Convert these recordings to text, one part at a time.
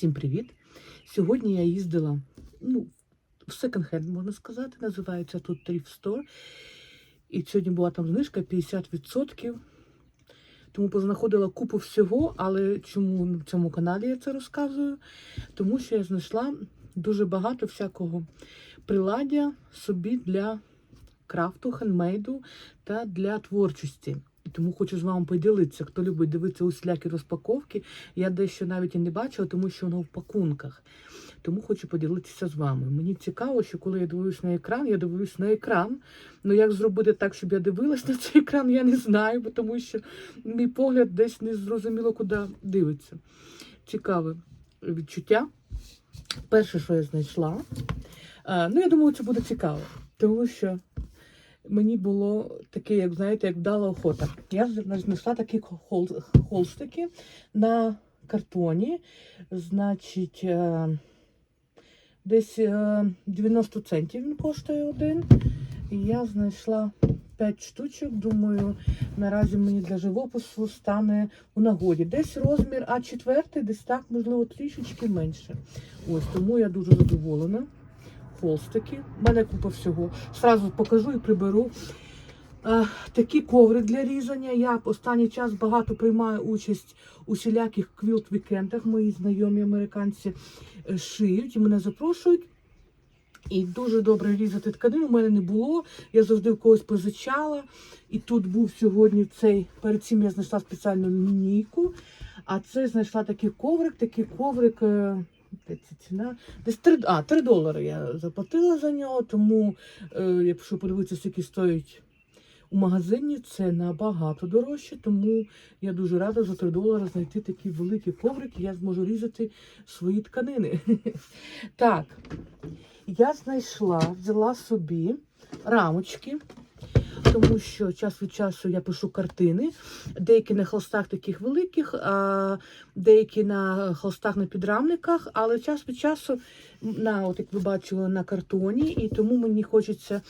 Всім привіт! Сьогодні я їздила ну, в секонд-хенд, можна сказати, називається тут Thrift Store. І сьогодні була там знижка 50%. Тому познаходила купу всього, але чому на цьому каналі я це розказую? Тому що я знайшла дуже багато всякого приладдя собі для крафту, хендмейду та для творчості. Тому хочу з вами поділитися. Хто любить дивитися усілякі розпаковки, я дещо навіть і не бачила, тому що воно в пакунках. Тому хочу поділитися з вами. Мені цікаво, що коли я дивлюсь на екран, я дивлюсь на екран. Ну як зробити так, щоб я дивилась на цей екран, я не знаю, бо тому що мій погляд десь не зрозуміло, куди дивиться. Цікаве відчуття. Перше, що я знайшла, ну я думаю, це буде цікаво, тому що мені було таке, як знаєте, як вдала охота. Я знайшла такі хол- холстики на картоні, значить, е, десь е, 90 центів він коштує один. І я знайшла 5 штучок. Думаю, наразі мені для живопису стане у нагоді. Десь розмір А4, десь так, можливо, трішечки менше. Ось тому я дуже задоволена. Холстики. У мене купа всього. Сразу покажу і приберу. Е, такі коври для різання. Я останній час багато приймаю участь у всіляких квілт-вікендах. Мої знайомі американці е, шиють і мене запрошують. І дуже добре різати тканину. У мене не було. Я завжди в когось позичала. І тут був сьогодні цей. Перед цим я знайшла спеціальну лінійку. А це знайшла такий коврик, такий коврик. Це ціна? Десь 3, а, 3 долари я заплатила за нього, тому е, якщо подивитися, скільки стоїть у магазині, це набагато дорожче, тому я дуже рада за 3 долари знайти такі великі коврики, я зможу різати свої тканини. Так, я знайшла, взяла собі рамочки. Тому що час від часу я пишу картини, деякі на холстах таких великих, а деякі на холстах на підрамниках, але час від часу, на, от як ви бачили, на картоні, і тому мені хочеться.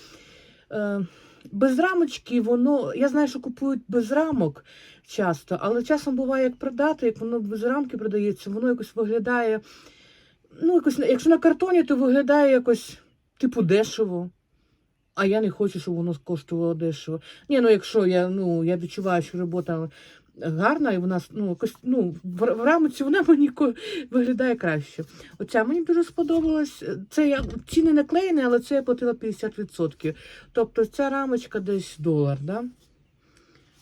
Е, без рамочки воно. Я знаю, що купують без рамок часто, але часом буває, як продати, як воно без рамки продається, воно якось виглядає. Ну, якось, якщо на картоні, то виглядає якось типу дешево. А я не хочу, щоб воно коштувало дешево. Ні, ну якщо я ну я відчуваю, що робота гарна, і вона ну, якось, ну, в, рамці вона мені виглядає краще. Оця мені дуже сподобалась. Це я ціни не але це я платила 50%. Тобто ця рамочка десь долар, да?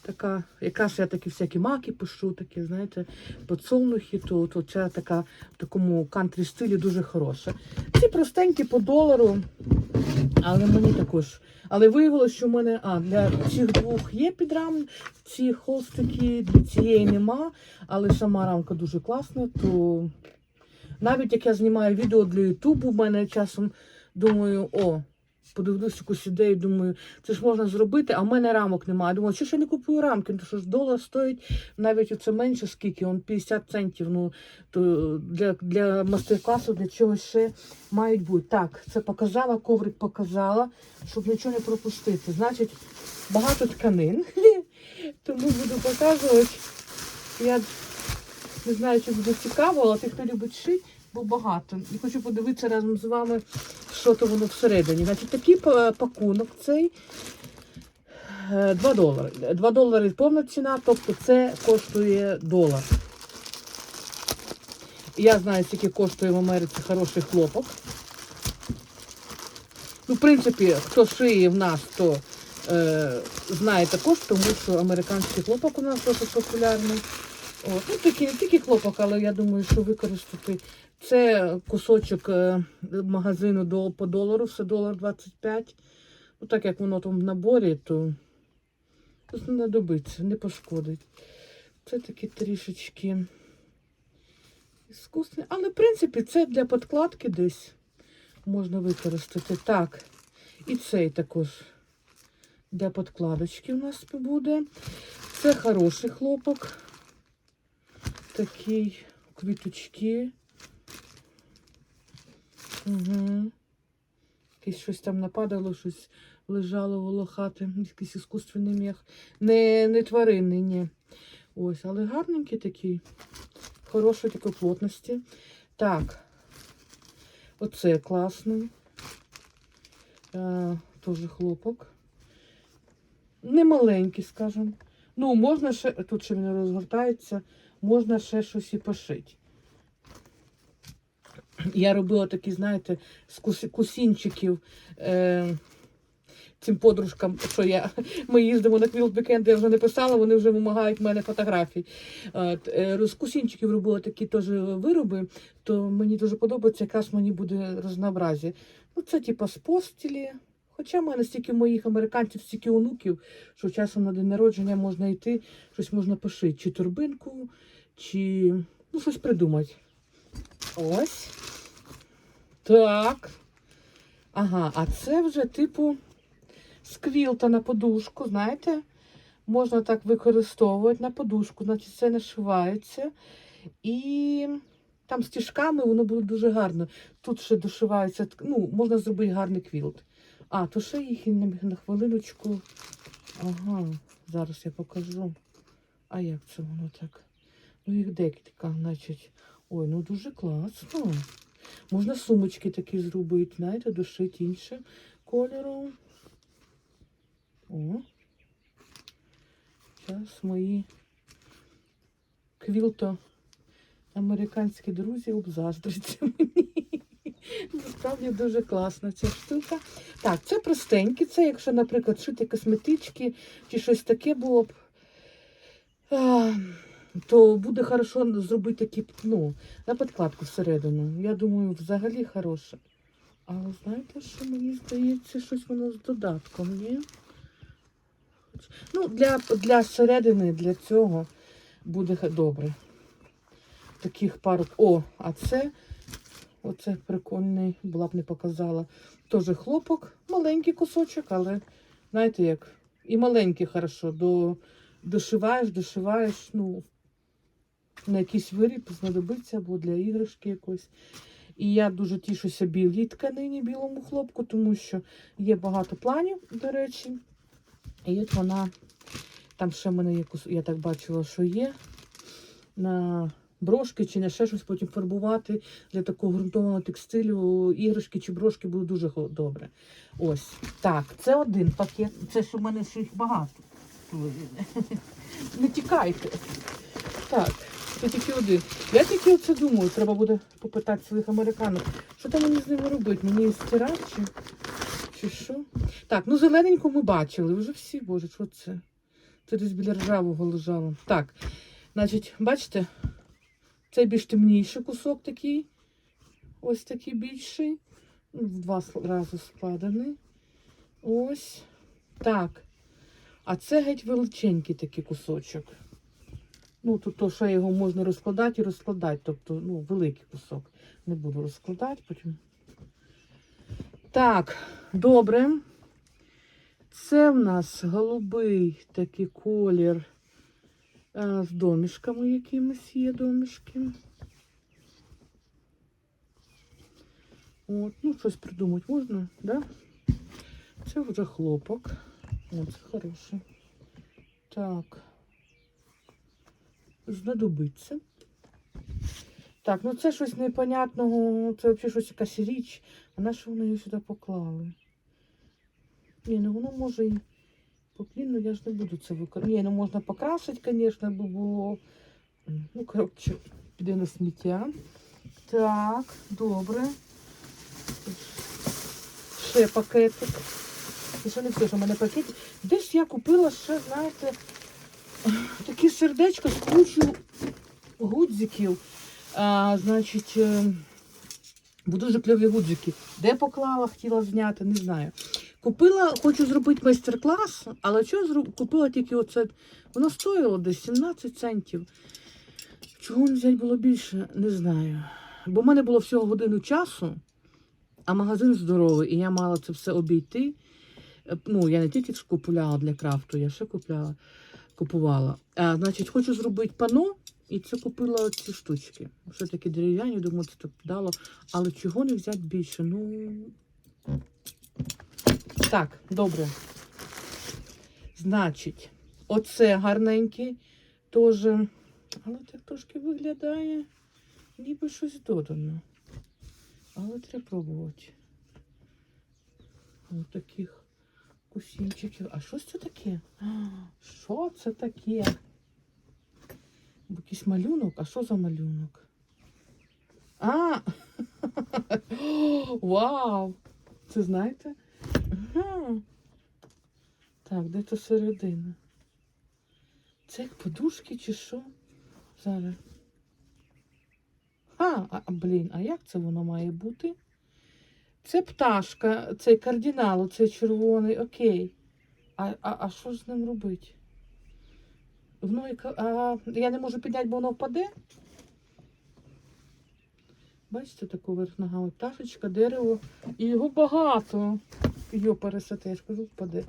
Така, якраз я такі всякі маки пишу, такі, знаєте, подсолнухи, то, то ця така в такому кантрі стилі дуже хороша. Ці простенькі по долару, але мені також. Але виявилося, що в мене а, для цих двох є підрам, ці холстики, для цієї нема, але сама рамка дуже класна, то навіть як я знімаю відео для Ютубу, в мене часом думаю, о, подивлюсь якусь ідею, думаю, це ж можна зробити, а в мене рамок немає. Думаю, що ж я не купую рамки? Ну, що ж долар стоїть навіть оце менше скільки, он 50 центів. Ну, то для, для мастер-класу, для чогось ще мають бути. Так, це показала, коврик показала, щоб нічого не пропустити. Значить, багато тканин. Тому буду показувати. Я не знаю, чи буде цікаво, але тих, хто любить шити, бо багато. І хочу подивитися разом з вами, що то воно всередині. Значить, такий пакунок цей. е, 2 долари. 2 долари повна ціна, тобто це коштує долар. Я знаю, скільки коштує в Америці хороший хлопок. Ну, в принципі, хто шиє в нас, то е, знає також, тому що американський хлопок у нас досить популярний. От, ну, такий, не тільки хлопок, але я думаю, що використати. Це кусочок е, магазину до, по долару, все долар 25. Ну, так як воно там в наборі, то не знадобиться, не пошкодить. Це такі трішечки іскусні. Але, в принципі, це для подкладки десь можна використати. Так. І цей також для подкладочки у нас буде. Це хороший хлопок. Такий квіточки. Угу. Якесь щось там нападало, щось лежало волохате, якийсь іскусственний м'ях. Не, не тваринний, ні. Ось, але гарненький такий. Хорошої такої плотності. Так. Оце класний. Е, Теж хлопок. Не маленький, скажімо. Ну, можна ще, тут ще він розгортається, можна ще щось і пошити. Я робила такі, знаєте, з кусінчиків. Е, цим подружкам, що я, ми їздимо на квілт-вікенд, я вже не писала, вони вже вимагають в мене фотографій. От, е, З кусінчиків робила такі теж вироби, то мені дуже подобається, якраз мені буде разнообразі. Ну, це типа з постілі. Хоча в мене стільки моїх американців, стільки онуків, що часом на день народження можна йти, щось можна пошити, чи турбинку, чи ну, щось придумати. Ось. Так. Ага, а це вже типу з квілта на подушку, знаєте? Можна так використовувати на подушку, значить це нашивається. І там стіжками воно буде дуже гарно. Тут ще дошивається, ну, можна зробити гарний квілт. А, то ще їх на хвилиночку. Ага, зараз я покажу. А як це воно так? Ну, їх декілька, значить. Ой, ну дуже класно. Можна сумочки такі зробити, знаєте, дошити іншим кольором. О. Зараз мої квілто американські друзі обзаздряться мені. Насправді дуже класна ця штука. Так, це простенькі, це якщо, наприклад, шити косметички чи щось таке було б. То буде хорошо зробити такі, ну, на підкладку всередину. Я думаю, взагалі хороше. Але знаєте, що мені здається, щось воно з додатком, ні? Ну, для, для середини, для цього буде добре. Таких пару. О, а це, оце прикольний, була б не показала. Теж хлопок, маленький кусочок, але знаєте як, і маленький хорошо. До, дошиваєш, дошиваєш, ну, на якийсь виріб знадобиться або для іграшки якоїсь. І я дуже тішуся білій тканині, білому хлопку, тому що є багато планів, до речі. І от вона, там ще в мене є, кус- я так бачила, що є на брошки чи на ще щось потім фарбувати для такого ґрунтованого текстилю. Іграшки чи брошки будуть дуже добре. Ось. Так, це один пакет. Це ж у мене ще їх багато. Не тікайте. Так, це тільки один. Я тільки оце думаю, треба буде попитати своїх американок. Що там мені з ними робити? Мені її стирати чи, чи що? Так, ну зелененьку ми бачили. Вже всі, боже, що це? Це десь біля ржавого лежало. Так, значить, бачите, цей більш темніший кусок такий. Ось такий більший. Ну, В два рази складений. Ось. Так. А це геть величенький такий кусочок. Ну, тут то, що його можна розкладати і розкладати. Тобто, ну, великий кусок. Не буду розкладати потім. Так, добре. Це в нас голубий такий колір а, з домішками якимись є домішки. От, ну, щось придумати можна, да? Це вже хлопок. О, це хороше. Так. Знадобиться. Так, ну це щось непонятного. Це взагалі щось якась річ. А на що вони її сюди поклали? Ні, ну воно може і поплінно, я ж не буду це використовувати. Ні, ну можна покрасити, звісно, би було. Ну, коротше, піде на сміття. Так, добре. Ще пакетик. І ще не все, що в мене пакетик. Десь я купила ще, знаєте, таке сердечко з кучу гудзиків. А, значить, е, бо дуже кльові гудзики. Де поклала, хотіла зняти, не знаю. Купила, хочу зробити майстер-клас, але що зроб... купила тільки оце. Воно стоїло десь 17 центів. Чого не взяти було більше, не знаю. Бо в мене було всього годину часу, а магазин здоровий, і я мала це все обійти. Е, Ну, я не тільки купувала для крафту, я ще купляла, купувала. А, значить, хочу зробити пано, і це купила ці штучки. Все таки дерев'яні, думаю, це так дало. Але чого не взяти більше? Ну. Так, добре. Значить, оце гарненький теж. Але так трошки виглядає. Ніби щось додано. Але треба пробувати. Ось таких кусінчиків. А що це таке? Що це таке? Якийсь малюнок? А що за малюнок? А! Вау! Це знаєте? Ага. Так, де то середина? Це як подушки чи що? Зараз. А, а, блін, а як це воно має бути? Це пташка, цей кардинал, цей червоний, окей. А, а, а що ж з ним робити? Воно а, я не можу підняти, бо воно впаде. Бачите, таку верх ногами пташечка, дерево. І його багато. Його пересете, я ж кажу, впаде.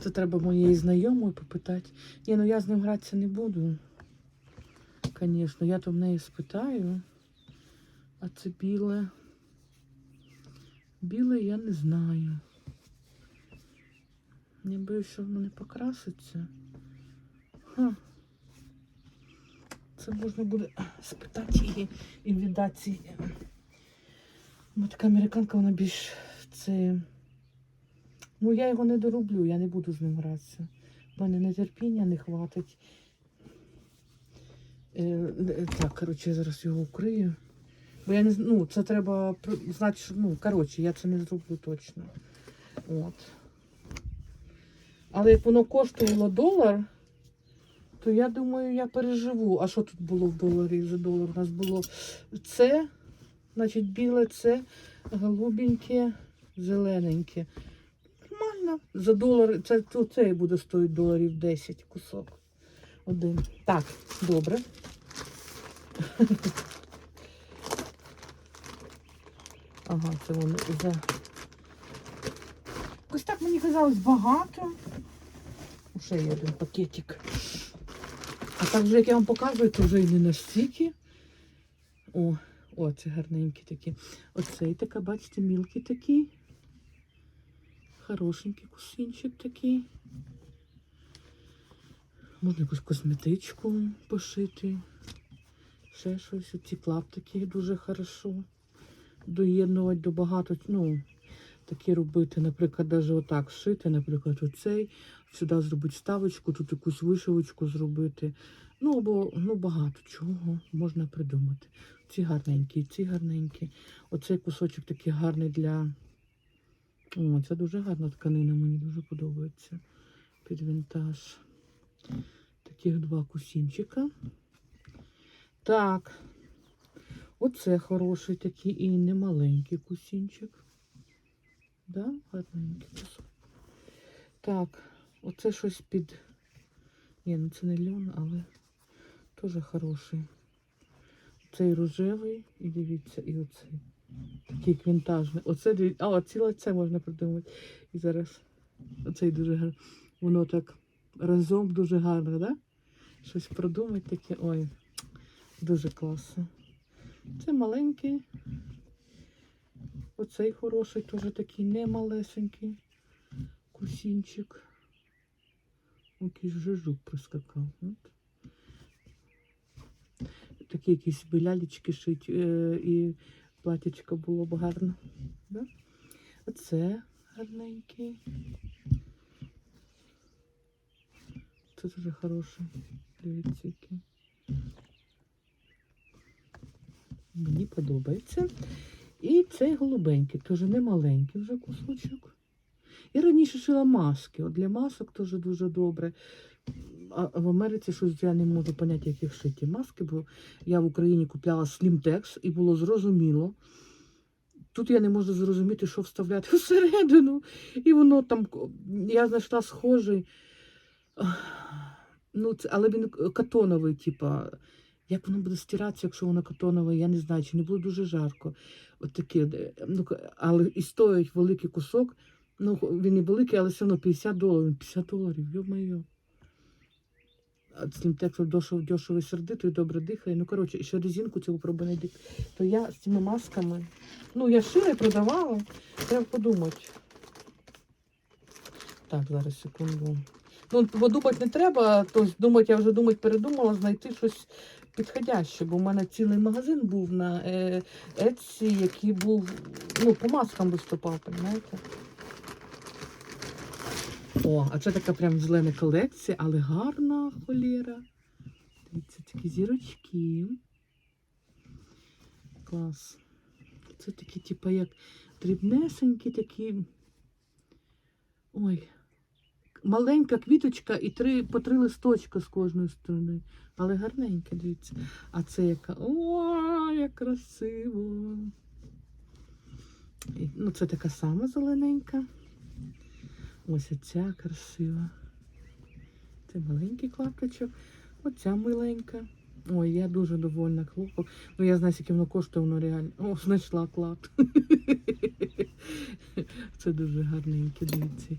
Це треба моєї знайомої попитати. Ні, ну я з ним гратися не буду. Звісно, я то в неї спитаю. А це біле. Біле я не знаю. Я боюсь, що воно не покраситься. Ха. Це можна буде спитати її і віддати. Бо така американка, вона більш це. Ну, я його не дороблю, я не буду з ним гратися. У мене нетерпіння не хватить. Е, е, так, коротше, я зараз його укрию. Бо я не ну, це треба знати, що, ну, коротше, я це не зроблю точно. От. Але як воно коштувало долар, то я думаю, я переживу. А що тут було в доларі за долар? У нас було це, значить, біле, це, голубеньке, зелененьке. Нормально. За долар, це, то це буде стоїти доларів 10 кусок. Один. Так, добре. Ага, це вони за. Ось так мені казалось багато. Ще є один пакетик. А так вже, як я вам показую, то вже і не настільки. О, о, це гарненькі такі. Оцей така, бачите, мілкий такий. Хорошенький кусинчик такий. Можна якусь косметичку пошити. Ще щось. Ці клаптики дуже хорошо. Доєднувати до багато, ну, такі робити, наприклад, навіть отак шити, наприклад, оцей, сюди зробити ставочку, тут якусь вишивочку зробити. Ну, або ну, багато чого можна придумати. Ці гарненькі, ці гарненькі. Оцей кусочок такий гарний для. О, це дуже гарна тканина, мені дуже подобається. Під вінтаж. Таких два кусінчика. Так. Оце хороший такий і немаленький кусінчик. Да, гарненький кусок. Так, оце щось під. Ні, ну це не льон, але теж хороший. Цей рожевий, і дивіться, і оцей. Такий як вінтажний. Оце диві- А, ціле це можна придумати. І зараз оцей дуже гарний. Воно так разом дуже гарно, да? Щось продумати таке. Ой, дуже класно. Це маленький. Оцей хороший, теж такий немалесенький кусінчик. Якийсь жижук прискакав. От. Такі якісь білялечки шить е, і платічко було б гарно. Да? Оце гарненький. Це дуже хороший. Дивіться, який. Мені подобається. І цей голубенький, теж не маленький вже кусочок. Я раніше шила маски. От для масок теж дуже добре. А в Америці щось я не можу поняти, як їх шиті маски, бо я в Україні купляла Slimtex і було зрозуміло. Тут я не можу зрозуміти, що вставляти всередину. І воно там, я знайшла схожий. Ну, це, але він катоновий, типа. Як воно буде стиратися, якщо воно катонове, я не знаю, чи не буде дуже жарко. От таке, ну, але і стоїть великий кусок. Ну, він не великий, але все одно 50 доларів. 50 доларів, йо-моє. З цим текстом дешево, дешево сердито і добре дихає. Ну, коротше, і ще резинку цю пробую знайти. То я з цими масками. Ну, я шила і продавала. Треба подумати. Так, зараз секунду. Ну, бо думати не треба, то думати, я вже думати передумала, знайти щось підходяще, бо в мене цілий магазин був на е, Etsy, який був, ну, по маскам виступав, розумієте? О, а це така прям зелена колекція, але гарна холєра. Дивіться, такі зірочки. Клас. Це такі, типу, як дрібнесенькі такі. Ой. Маленька квіточка і три, по три листочка з кожної сторони. Але гарненьке, дивіться. А це яка. О, як красиво. І, ну, це така сама зелененька. Ось оця красива. Це маленький клапточок. Оця миленька. Ой, я дуже довольна хлопок. Ну, я знаю, скільки воно коштує, воно реально. О, знайшла клад. Це дуже гарненьке, дивіться.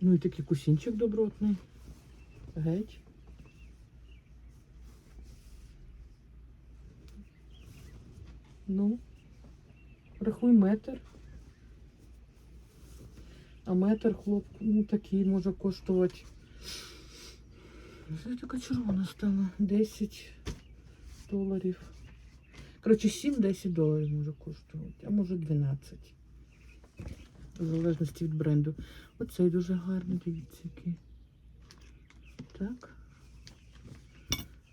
Ну і такий кусінчик добротний. Геть. Ну, рахуй метр. А метр хлоп, ну такий може коштувати. Що така червона стала? 10 доларів. Коротше, 7-10 доларів може коштувати, а може 12. В залежності від бренду. Оцей дуже гарний, дивіться, який. Так.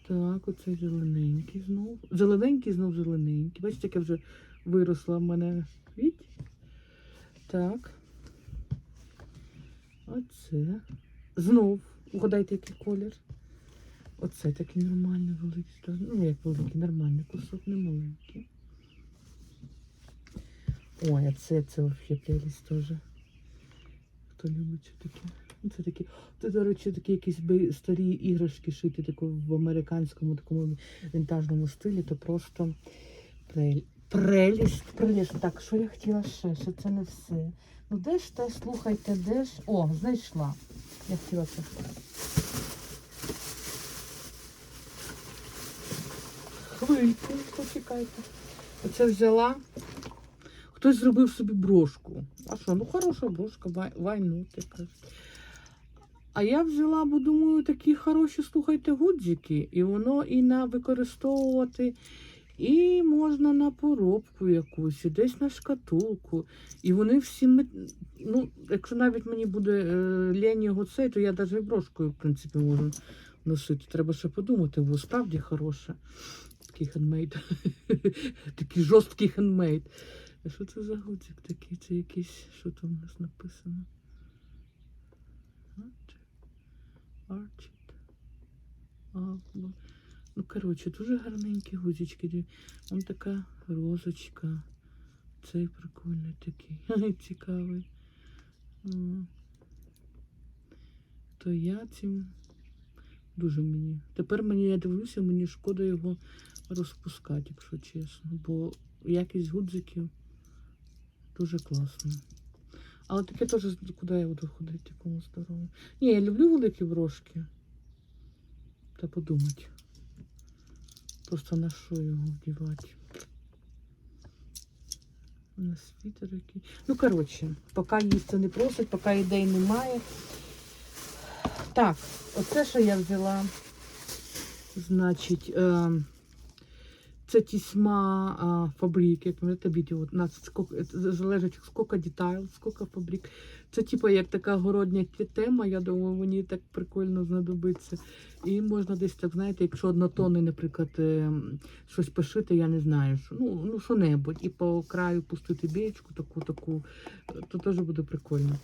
Так, оцей зелененький знов. Зелененький знов зелененький. Бачите, яке вже виросла в мене квіть. Так. Оце. Знов. Угадайте, який колір. Оце такий нормальний великий. Ну, як великий, нормальний кусок, не маленький. Ой, а це, це взагалі теж. Хто любить що таке? Ну, Це такі, це, до речі, такі якісь би старі іграшки шити тако в американському такому вінтажному стилі, то просто прель... прелість, прелість. Так, що я хотіла ще? Що це не все. Ну де ж те, слухайте, де ж. О, знайшла. Я хотіла це. Хвильку, почекайте. Оце взяла. Хтось зробив собі брошку. А що, ну хороша брошка, вай, вайнут якась. А я взяла, бо думаю, такі хороші, слухайте, гудзики. І воно і на використовувати, і можна на поробку якусь, і десь на шкатулку. І вони всі, ну, якщо навіть мені буде е, лень його цей, то я навіть брошкою, в принципі, можу носити. Треба ще подумати, бо справді хороше. Такий хендмейд. Такий жорсткий хендмейд. А що це за гудзик такий? Це якийсь, що там у нас написано? Арчит. Ну, коротше, дуже гарненькі гудзички. Вон така розочка. Цей прикольний такий. Цікавий. То я цим дуже мені. Тепер мені я дивлюся, мені шкода його розпускати, якщо чесно. Бо якість гудзиків дуже класно. Але таке теж, куди я буду ходити, кому здорово. Ні, я люблю великі брошки. Та подумати. Просто на що його вдівати? На світер який. Ну, коротше, поки їсти не просить, поки ідей немає. Так, оце, що я взяла, значить, е, це тісьма фабрики, пам'ятаєте відео, у нас скільки, залежить скільки деталей, скільки фабрик. Це типу як така городня тема, я думаю, мені так прикольно знадобиться. І можна десь так, знаєте, якщо однотонний, наприклад, е, щось пошити, я не знаю, що, ну, ну що-небудь, і по краю пустити бієчку таку, таку, то теж буде прикольно.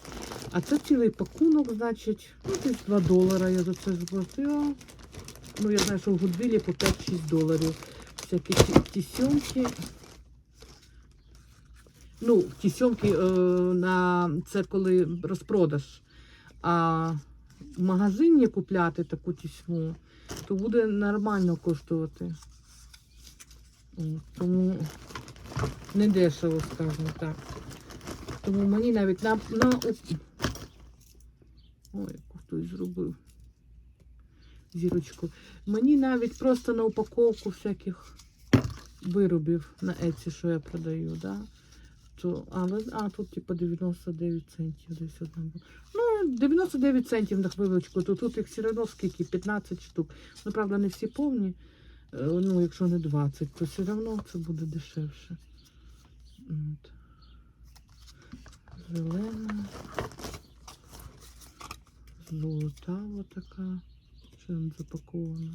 А це цілий пакунок, значить, ну, десь 2 долара я за це заплатила. Ну, я знаю, що в Гудвілі по 5-6 доларів. Ті- тісьомки. Ну, тісьомки е, на це коли розпродаж. А в магазині купляти таку тісьму, то буде нормально коштувати. Тому не дешево, скажімо так. Тому мені навіть на, на Ой, хтось зробив зірочку. Мені навіть просто на упаковку всяких виробів на Еці, що я продаю, да? То, але, а тут типу 99 центів десь одна була. Ну, 99 центів на хвилочку, то тут їх все одно скільки, 15 штук. Ну, правда, не всі повні. Е, Ну, якщо не 20, то все одно це буде дешевше. От. Зелена. Золота отака. Що запаковано?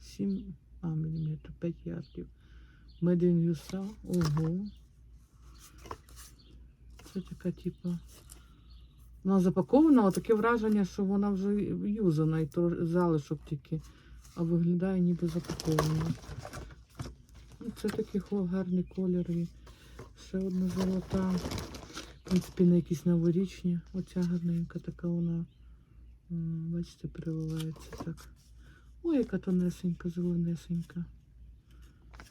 7 а, міліметрів, 5 ярдів. In USA. Ого. Це така, типа. Вона запакована, але таке враження, що вона вже юзана і то залишок тільки. А виглядає ніби запакована. Ну, Це такий гарний колір. І ще одна золота. В принципі, на якісь новорічні. Оця гарненька така вона. Бачите, переливається так. Ой, яка тонесенька, зеленесенька.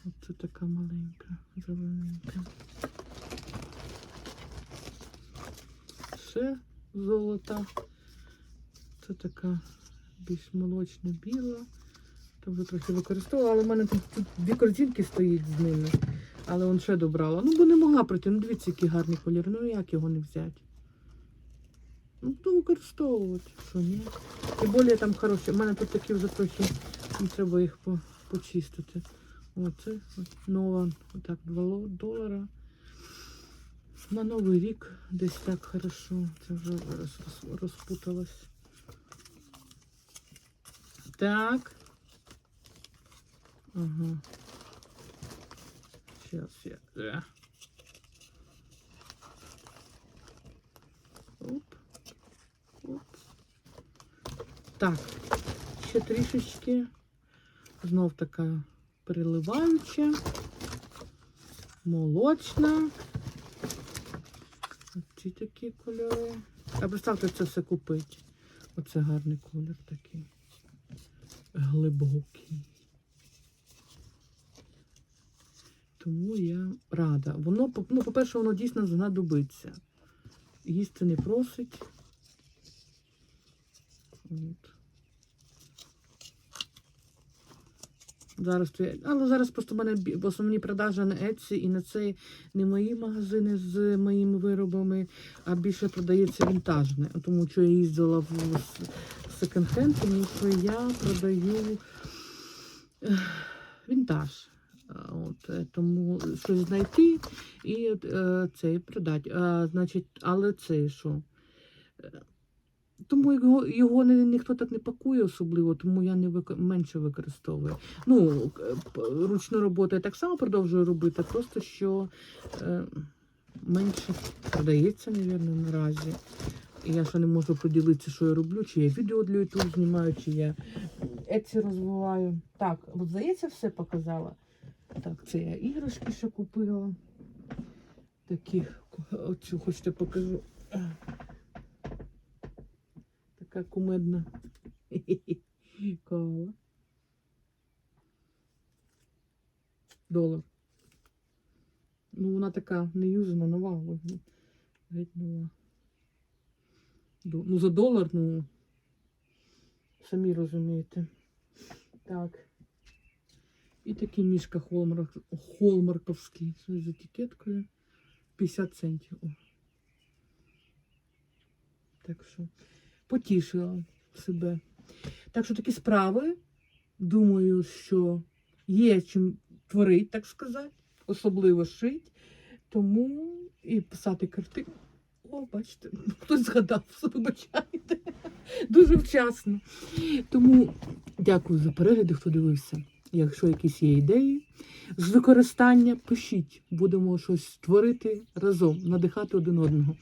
Оце така маленька, зелененька. Ще золота. Це така більш молочна біла. Вже трохи використовувала, але в мене тут, тут дві корзинки стоїть з ними. Але он ще добрала. Ну, бо не могла пройти. Ну, дивіться, який гарний колір. Ну як його не взяти? Ну, то використовувати, що ні. Тим більше там хороші. У мене тут такі вже трохи, не треба їх по, почистити. Оце нова, отак, 2 ло- долара. На Новий рік десь так хорошо. Це вже роз, роз- розпуталось. Так. Ага. Сейчас я. Так. Ще трішечки. Знов така переливаюча. Молочна. Ці такі кольори. А представте це все купити. Оце гарний колір такий. Глибокий. Тому я рада. Воно, ну, по-перше, воно дійсно знадобиться. Їсти не просить. От. Зараз але зараз просто в мене основні продажі на Etsy і на це не мої магазини з моїми виробами, а більше продається вінтажне. Тому що я їздила в секонд-хенд, тому що я продаю вінтаж. От, е, тому щось знайти і е, це продати. А, значить, але це що? Е, Тому його, його ні, ніхто так не пакує особливо, тому я не вик... менше використовую. Ну, ручну роботу я так само продовжую робити, просто що е, менше продається, мабуть, наразі. І я ще не можу поділитися, що я роблю, чи я відео для YouTube знімаю, чи я Etsy розвиваю. Так, от здається, все показала. Так, це я іграшки ще купила. Такі, оцю хочете покажу. Така кумедна. Кола. Долар. Ну, вона така не юзана, нова, ну, геть нова. Ну, за долар, ну, самі розумієте. Так. І такий мішка холмарк, холмарковський з етикеткою. 50 центів. О. Так що потішила себе. Так що такі справи. Думаю, що є чим творити, так сказати, особливо шить. Тому і писати картини. О, бачите, хтось згадав, вибачайте. Дуже вчасно. Тому дякую за перегляди, хто дивився. Якщо якісь є ідеї з використання, пишіть. Будемо щось створити разом, надихати один одного.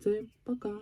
Це пока.